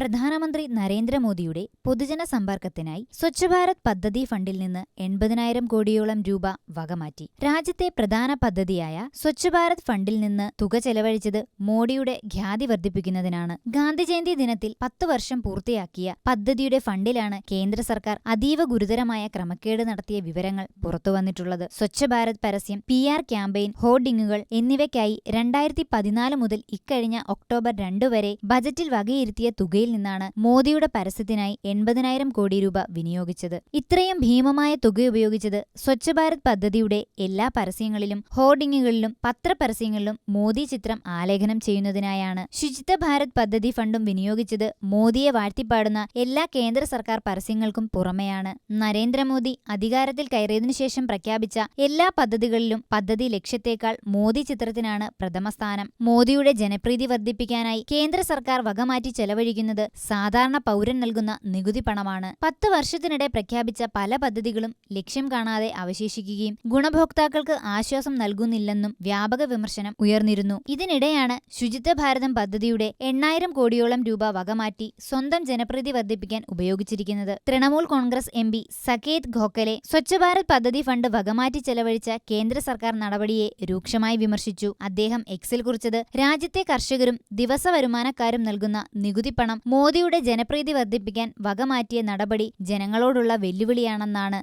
പ്രധാനമന്ത്രി നരേന്ദ്രമോദിയുടെ പൊതുജന സമ്പർക്കത്തിനായി സ്വച്ഛ് ഭാരത് പദ്ധതി ഫണ്ടിൽ നിന്ന് എൺപതിനായിരം കോടിയോളം രൂപ വകമാറ്റി. രാജ്യത്തെ പ്രധാന പദ്ധതിയായ സ്വച്ഛ് ഭാരത് ഫണ്ടിൽ നിന്ന് തുക ചെലവഴിച്ചത് മോഡിയുടെ ഖ്യാതി വർദ്ധിപ്പിക്കുന്നതിനാണ്. ഗാന്ധി ജയന്തി ദിനത്തിൽ പത്ത് വർഷം പൂർത്തിയാക്കിയ പദ്ധതിയുടെ ഫണ്ടിലാണ് കേന്ദ്ര സർക്കാർ അതീവ ഗുരുതരമായ ക്രമക്കേട് നടത്തിയ വിവരങ്ങൾ പുറത്തുവന്നിട്ടുള്ളത് സ്വച്ഛ് ഭാരത് പരസ്യം പി ആർ ക്യാമ്പയിൻ ഹോർഡിങ്ങുകൾ എന്നിവയ്ക്കായി രണ്ടായിരത്തി പതിനാല് മുതൽ ഇക്കഴിഞ്ഞ ഒക്ടോബർ രണ്ടു വരെ ബജറ്റിൽ വകയിരുത്തിയ തുകയിൽ നിന്നാണ് മോദിയുടെ പരസ്യത്തിനായി എൺപതിനായിരം കോടി രൂപ വിനിയോഗിച്ചത്. ഇത്രയും ഭീമമായ തുക ഉപയോഗിച്ചത് സ്വച്ഛ് ഭാരത് പദ്ധതിയുടെ എല്ലാ പരസ്യങ്ങളിലും ഹോർഡിങ്ങുകളിലും പത്രപരസ്യങ്ങളിലും മോദി ചിത്രം ആലേഖനം ചെയ്യുന്നതിനായാണ് ശുചിത്വ ഭാരത് പദ്ധതി ഫണ്ടും വിനിയോഗിച്ചത് മോദിയെ വാഴ്ത്തിപ്പാടുന്ന എല്ലാ കേന്ദ്ര സർക്കാർ പരസ്യങ്ങൾക്കും പുറമെയാണ്. നരേന്ദ്രമോദി അധികാരത്തിൽ കയറിയതിനു ശേഷം പ്രഖ്യാപിച്ച എല്ലാ പദ്ധതികളിലും പദ്ധതി ലക്ഷ്യത്തേക്കാൾ മോദി ചിത്രത്തിനാണ് പ്രഥമ സ്ഥാനം. മോദിയുടെ ജനപ്രീതി വർദ്ധിപ്പിക്കാനായി കേന്ദ്ര സർക്കാർ വകമാറ്റി ചെലവഴിക്കുന്നത് സാധാരണ പൗരൻ നൽകുന്ന നികുതി പണമാണ്. പത്ത് വർഷത്തിനിടെ പ്രഖ്യാപിച്ച പല പദ്ധതികളും ലക്ഷ്യം കാണാതെ അവശേഷിക്കുകയും ഗുണഭോക്താക്കൾക്ക് ആശ്വാസം നൽകുന്നില്ലെന്നും വ്യാപക വിമർശനം ഉയർന്നിരുന്നു. ഇതിനിടെയാണ് ശുചിത്വ ഭാരതം പദ്ധതിയുടെ എണ്ണായിരം കോടിയോളം രൂപ വകമാറ്റി സ്വന്തം ജനപ്രീതി വർദ്ധിപ്പിക്കാൻ ഉപയോഗിച്ചിരിക്കുന്നത്. തൃണമൂൽ കോൺഗ്രസ് എം പി സകേത് ഖോക്കലെ സ്വച്ഛ ഭാരത് പദ്ധതി ഫണ്ട് വകമാറ്റി ചെലവഴിച്ച കേന്ദ്ര സർക്കാർ നടപടിയെ രൂക്ഷമായി വിമർശിച്ചു. അദ്ദേഹം എക്സിൽ കുറിച്ചത് രാജ്യത്തെ കർഷകരും ദിവസ വരുമാനക്കാരും നൽകുന്ന നികുതി പണം മോദിയുടെ ജനപ്രീതി വർദ്ധിപ്പിക്കാൻ വകമാറ്റിയ നടപടി ജനങ്ങളോടുള്ള വെല്ലുവിളിയാണെന്നാണ്.